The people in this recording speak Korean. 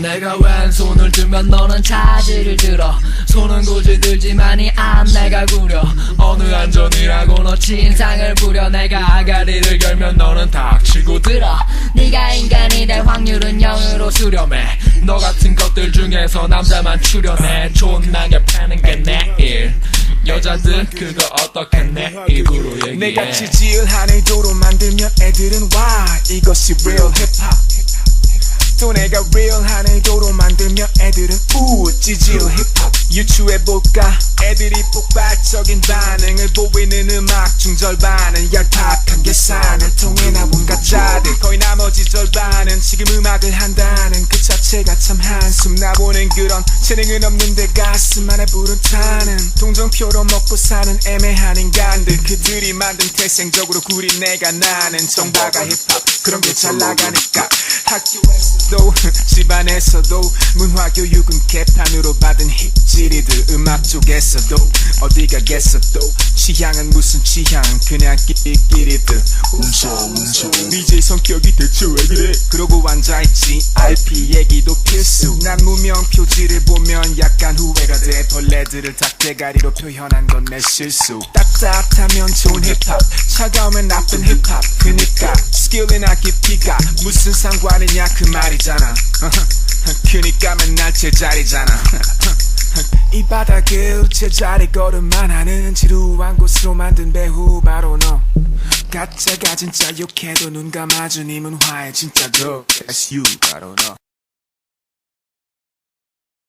내가 왼손을 들면 너는 차지를 들어. 손은 굳이 들지만이 안 내가 구려. 어느 안전이라고 너 진상을 부려. 내가 아가리를 열면 너는 닥치고 들어. 네가 인간이 될 확률은 0으로 수렴해. 너 같은 것들 중에서 남자만 출연해 존나게 여자들 그거 어떻게 내 입으로 얘기해. 내가 지질한 의도로 만들면 애들은 와 이것이 real 힙합 또 내가 real한 의도로 만들면 애들은 우 찌질 힙합 유추해볼까? 애들이 폭발적인 반응을 보이는 음악 중 절반은 얄팍한 계산을 통해 나온 가짜들. 거의 나머지 절반은 지금 음악을 한다는 그 자체가 참 한숨 나보는 그런 재능은 없는데 가슴 안에 불은 타는 동정표로 먹고 사는 애매한 인간들. 그들이 만든 태생적으로 구린 내가 나는 정바가 힙합. 그런 게 잘 나가니까. 학교에서도 집안에서도 문화 교육은 개판으로 받은 힙질이들. 음악 쪽에서도 어디 가 겠어도 취향은 무슨 취향? 그냥 끼리끼리들. 웃어 웃어 DJ 성격이 대체 왜 그래? 그러고 앉아있지 RP 얘기도 필수 난 무명 표지를 보면 약간 후회가 돼. 벌레들을 닭대가리로 표현한 건 내 실수. 따뜻하면 좋은 힙합. 차가우면 나쁜 힙합. 그니까 스킬이나 깊이가 무슨 상관이냐 그 말이잖아. 그니까 맨날 제자리잖아. 이 바닥을 제자리 걸음만 하는 지루한 곳으로 만든 배후 바로 너. 가짜가 진짜 욕해도 눈 감아준 이 문화의 진짜 도 That's you 바로 너